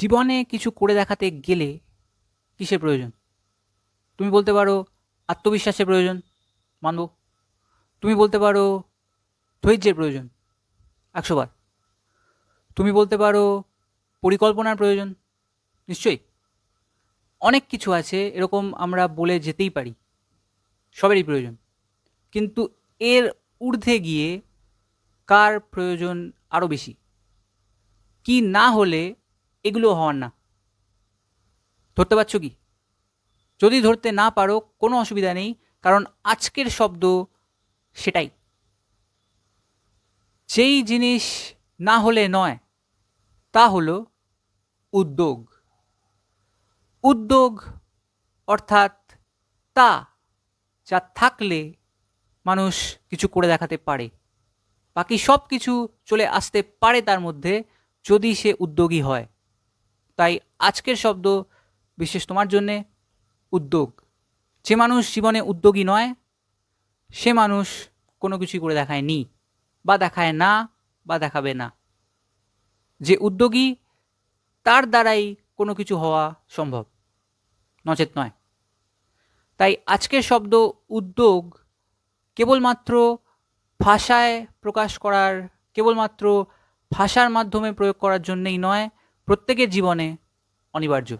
জীবনে কিছু করে দেখাতে গেলে কিসের প্রয়োজন? তুমি বলতে পারো আত্মবিশ্বাসের প্রয়োজন, মানব। তুমি বলতে পারো ধৈর্যের প্রয়োজন, একশো বার। তুমি বলতে পারো পরিকল্পনার প্রয়োজন, নিশ্চয়ই। অনেক কিছু আছে, এরকম আমরা বলে যেতেই পারি, সবেরই প্রয়োজন। কিন্তু এর ঊর্ধ্বে গিয়ে কার প্রয়োজন আরও বেশি? কি না হলে এগুলো হওয়ার না। ধরতে পারছ কি? যদি ধরতে না পারো, কোনো অসুবিধা নেই, কারণ আজকের শব্দ সেটাই। যেই জিনিস না হলে নয়, তা হলো উদ্যোগ। উদ্যোগ অর্থাৎ তা যা থাকলে মানুষ কিছু করে দেখাতে পারে। বাকি সব কিছু চলে আসতে পারে তার মধ্যে যদি সে উদ্যোগী হয়। তাই আজকের শব্দ, বিশেষ তোমার জন্যে, উদ্যোগ। যে মানুষ জীবনে উদ্যোগী নয়, সে মানুষ কোনো কিছুই করে দেখায়নি বা দেখায় না, বা দেখাবে না। যে উদ্যোগী, তার দ্বারাই কোনো কিছু হওয়া সম্ভব, নচেত নয়। তাই আজকের শব্দ, উদ্যোগ, কেবলমাত্র ভাষায় প্রকাশ করার, কেবলমাত্র ভাষার মাধ্যমে প্রয়োগ করার জন্যেই নয় প্রত্যেকের জীবনে অনিবার্য।